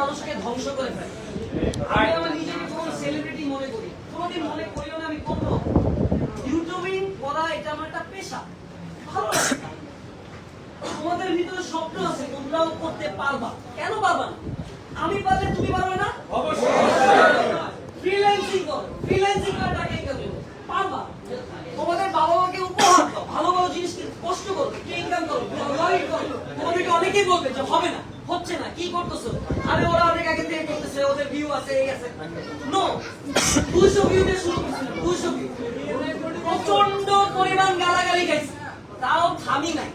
মানুষকে ধ্বংস করে ফেলে। আমি আমার নিজেকে কোনো সেলিব্রিটি মনে করি। কোনোদিন মনে করিও না আমি করব। ইউটিউবিং করা এটা আমার একটা পেশা। ভালো তোমাদের ভিতরে স্বপ্ন আছে, তোমরাও করতে পারবা। কেন পারবা না? আমি পারলে তুমি পারবে না? ফ্রিল্যান্সিং করো। ফ্রিল্যান্সিং করে টাকা ইনকাম করো পারবা। তোমাদের বাবা মাকে উপহার দাও। ভালো ভালো জিনিস কষ্ট করো। ইনকাম করো। তোমাদেরকে অনেকেই বলবে যে হবে না। হচ্ছে না কি করতেছো? আরে ওরা অনেক আগে থেকে করতেছে ওদের ভিউ আছে এই আছে। নো দুশো ভিউ দিয়ে শুরু করছিল দুশো প্রচণ্ড পরিমাণ গালাগালি খাইছে। তাও থামি নাই।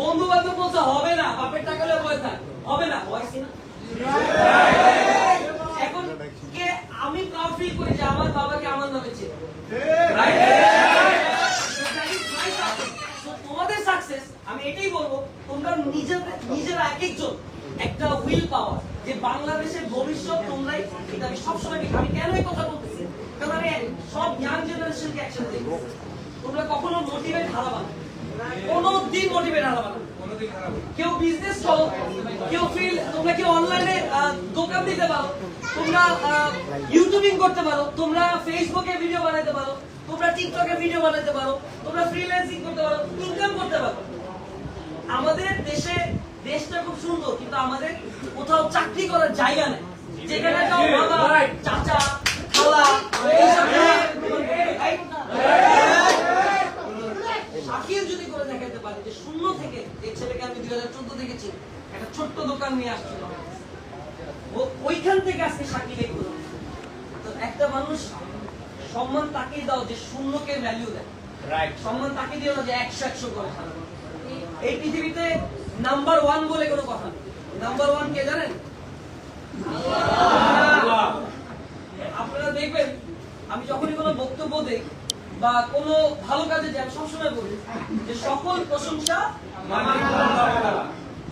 বন্ধু বান্ধব বলছে হবে না বাপের টাকা হলে থাক হবে না না। এখন কে আমি প্রাউড করি যে আমার বাবাকে আমার নামে. So, তোমাদের সাকসেস আমি এটাই বলব তোমরা নিজেদের নিজেরা এক একজন একটা উইল পাওয়ার যে বাংলাদেশের ভবিষ্যৎ তোমরাই এটা আমি সবসময় দেখি। আমি কেন এই কথা বলতেছি? কারণ আমি সব ইয়াং জেনারেশনকে একসাথে দেখি তোমরা কখনো মোটিভেট হারাবা না কোনো দিন মোটিভেট হারাবা না কেউ বিজনেস করো কেউ ফিল তোমরা কেউ অনলাইনে দোকান দিতে পারো তোমরা ইউটিউবিং করতে পারো তোমরা ফেসবুকে ভিডিও বানাতে পারো তোমরা টিকটকে ভিডিও বানাতে পারো তোমরা ফ্রিল্যান্সিং করতে পারো ইনকাম করতে পারো। আমাদের দেশে দেশটা খুব সুন্দর কিন্তু আমাদের কোথাও চাকরি করার জায়গা নেই। যেখানে যাও বাবা চাচা খালা শাকিল যদি করে দেখাতে পারে যে শূন্য থেকে এই ছেলেকে আমি দুই হাজার চোদ্দ দেখেছি একটা ছোট্ট দোকান নিয়ে আসছিল। ওইখান থেকে আজকে শাকিল এগুলো তো একটা মানুষ সম্মান তাকেই দাও যে শূন্যকে ভ্যালু দেয়। সম্মান তাকে দিও না যে একশো একশো করে। এই পৃথিবীতে নাম্বার ওয়ান বলে কোনো কথা নেই। নাম্বার ওয়ান কে জানেন? আপনারা দেখবেন আমি যখনই কোনো বক্তব্য দেই বা কোনো ভালো কাজে যাই সবসময় বলি যে সকল প্রশংসা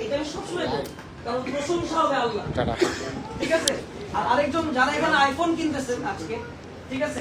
এটা আমি সবসময় বলি কারণ প্রশংসা হবে আল্লাহ। ঠিক আছে? আর আরেকজন যারা এখানে আইফোন কিনতেছেন আজকে ঠিক আছে?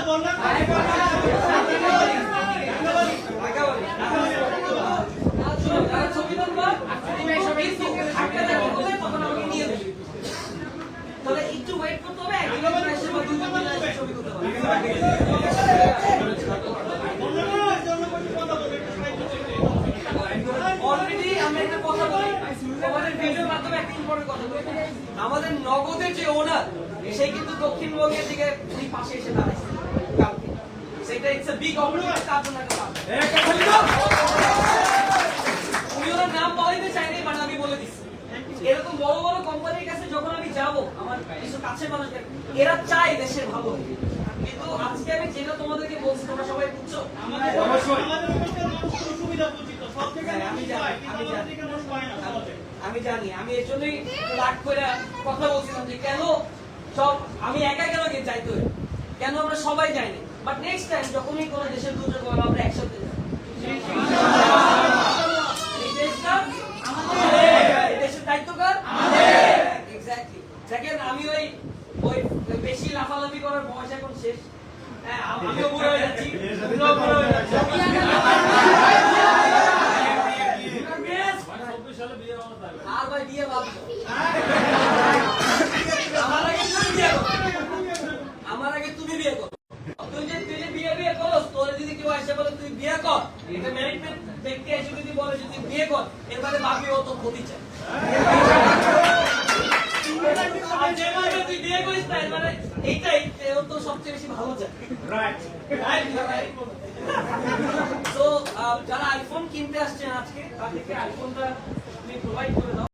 আমাদের নগদের যে ওনার সেই কিন্তু দক্ষিণবঙ্গের দিকে পাশে এসে কালকে সেটা ইটস এ বিগ অপরচুনিটি তার জন্য একটা পাবে। উনি ওনার নাম বলাইতে চাইনি বাট আমি বলে দিচ্ছি। এরকম বড় বড় কোম্পানির কাছে যখন আমি যাব আমার কিছু কাছের মানুষকে এরা চায় দেশের ভালো কিন্তু আজকে আমি যেটা তোমাদেরকে বলছি তোমরা সবাই বুঝছ? আমি জানি আমি এর জন্যই রাগ করে কথা বলছিলাম যে কেন সব আমি একা কেন গিয়ে যাইতে কেন আমরা সবাই যাইনি? বাট নেক্সট টাইম যখনই কোনো দেশের দুর্যোগ হবে আমরা একসাথে আমি ওই বেশি লাফালাফি করার বয়স এখন শেষ। হ্যাঁ আমিও বুড়ো হয়ে যাচ্ছ। আর ভাই বিয়ে বাদ দাও। আমার আগে তুমি বিয়ে করো আমার আগে তুমি বিয়ে করো তুই যে তুই যে বিয়ে বিয়ে করো তোর যদি কেউ এসে বলে তুই বিয়ে কর এটা ম্যানেজমেন্ট ব্যক্তি এসে যদি বলে যে তুই বিয়ে কর এবারে বাপি ও তো ক্ষতি চায়। তুই বিয়ে করিস না মানে এইটাই ও তো সবচেয়ে বেশি ভালো চায়। রাইট তো যারা আইফোন কিনতে আসছেন আজকে তাদেরকে আইফোনটা তুমি প্রোভাইড করে দাও।